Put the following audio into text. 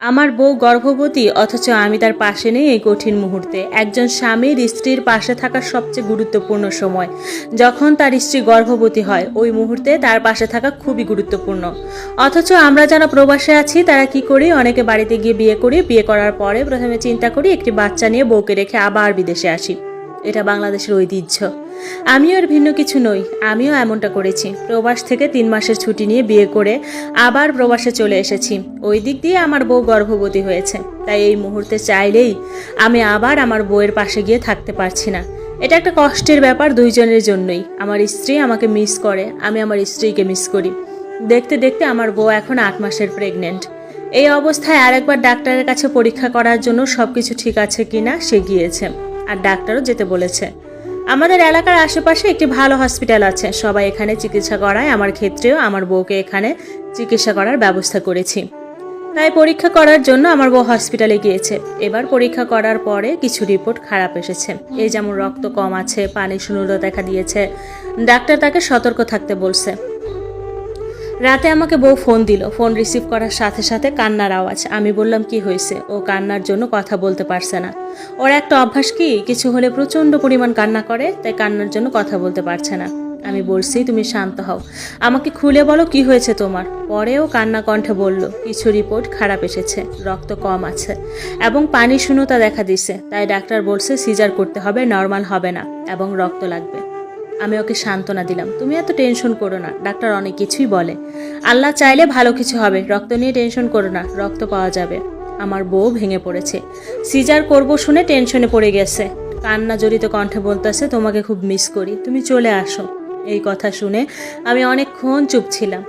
আমার বউ গর্ভবতী, অথচ আমি তার পাশে নেই এই কঠিন মুহূর্তে। একজন স্বামীর স্ত্রীর পাশে থাকার সবচেয়ে গুরুত্বপূর্ণ সময়। যখন তার স্ত্রী গর্ভবতী হয়, ওই মুহূর্তে তার পাশে থাকা খুবই গুরুত্বপূর্ণ। অথচ আমরা যারা প্রবাসে আছি, তারা কি করি? অনেকে বাড়িতে গিয়ে বিয়ে করি। বিয়ে করার পরে প্রথমে চিন্তা করি, একটি বাচ্চা নিয়ে বউকে রেখে আবার বিদেশে আসি। এটা বাংলাদেশের ঐতিহ্য। আমিও এর ভিন্ন কিছু নই, আমিও এমনটা করেছি। প্রবাস থেকে তিন মাসের ছুটি নিয়ে বিয়ে করে আবার প্রবাসে চলে এসেছি। ওই দিক দিয়ে আমার বউ গর্ভবতী হয়েছে, তাই এই মুহূর্তে চাইলেই আমি আবার আমার বউয়ের পাশে গিয়ে থাকতে পারছি না। এটা একটা কষ্টের ব্যাপার দুইজনের জন্যই। আমার স্ত্রী আমাকে মিস করে, আমি আমার স্ত্রীকে মিস করি। দেখতে দেখতে আমার বউ এখন আট মাসের প্রেগনেন্ট। এই অবস্থায় আরেকবার ডাক্তারের কাছে পরীক্ষা করার জন্য সবকিছু ঠিক আছে কিনা সে গিয়েছে। আর ডাক্তারও যেতে বলেছে। আমাদের এলাকার আশেপাশে একটি ভালো হসপিটাল আছে। সবাই এখানে চিকিৎসা করায়। আমার ক্ষেত্রেও আমার বউকে এখানে চিকিৎসা করার ব্যবস্থা করেছি। তাই পরীক্ষা করার জন্য আমার বউ হসপিটালে গিয়েছে। এবার পরীক্ষা করার পরে কিছু রিপোর্ট খারাপ এসেছে। এই যেমন রক্ত কম আছে, পানি শূন্যতা দেখা দিয়েছে। ডাক্তার তাকে সতর্ক থাকতে বলছে। রাতে আমাকে বউ ফোন দিল। ফোন রিসিভ করার সাথে সাথে কান্নার আওয়াজ। আমি বললাম, কি হয়েছে? ও কান্নার জন্য কথা বলতে পারছে না। ওর একটা অভ্যাস কি? কিছু হলে প্রচণ্ড পরিমাণ কান্না করে, তাই কান্নার জন্য কথা বলতে পারছে না। আমি বলছি, তুমি শান্ত হও। আমাকে খুলে বলো, কি হয়েছে তোমার? পরেও কান্না কণ্ঠে বলল, কিছু রিপোর্ট খারাপ এসেছে। রক্ত কম আছে এবং পানি শূন্যতা দেখা দিছে। তাই ডাক্তার বলছে, সিজার করতে হবে, নর্মাল হবে না এবং রক্ত লাগবে। আমি ওকে সান্ত্বনা দিলাম। তুমি এত টেনশন করো না, ডাক্তার অনেক কিছুই বলে। আল্লাহ চাইলে ভালো কিছু হবে, রক্ত নিয়ে টেনশন করো না, রক্ত পাওয়া যাবে। আমার বউ ভেঙে পড়েছে। সিজার করব শুনে টেনশনে পড়ে গেছে। কান্না জড়িত কণ্ঠে বলতেছে, তোমাকে খুব মিস করি, তুমি চলে আসো। এই কথা শুনে আমি অনেকক্ষণ চুপ ছিলাম।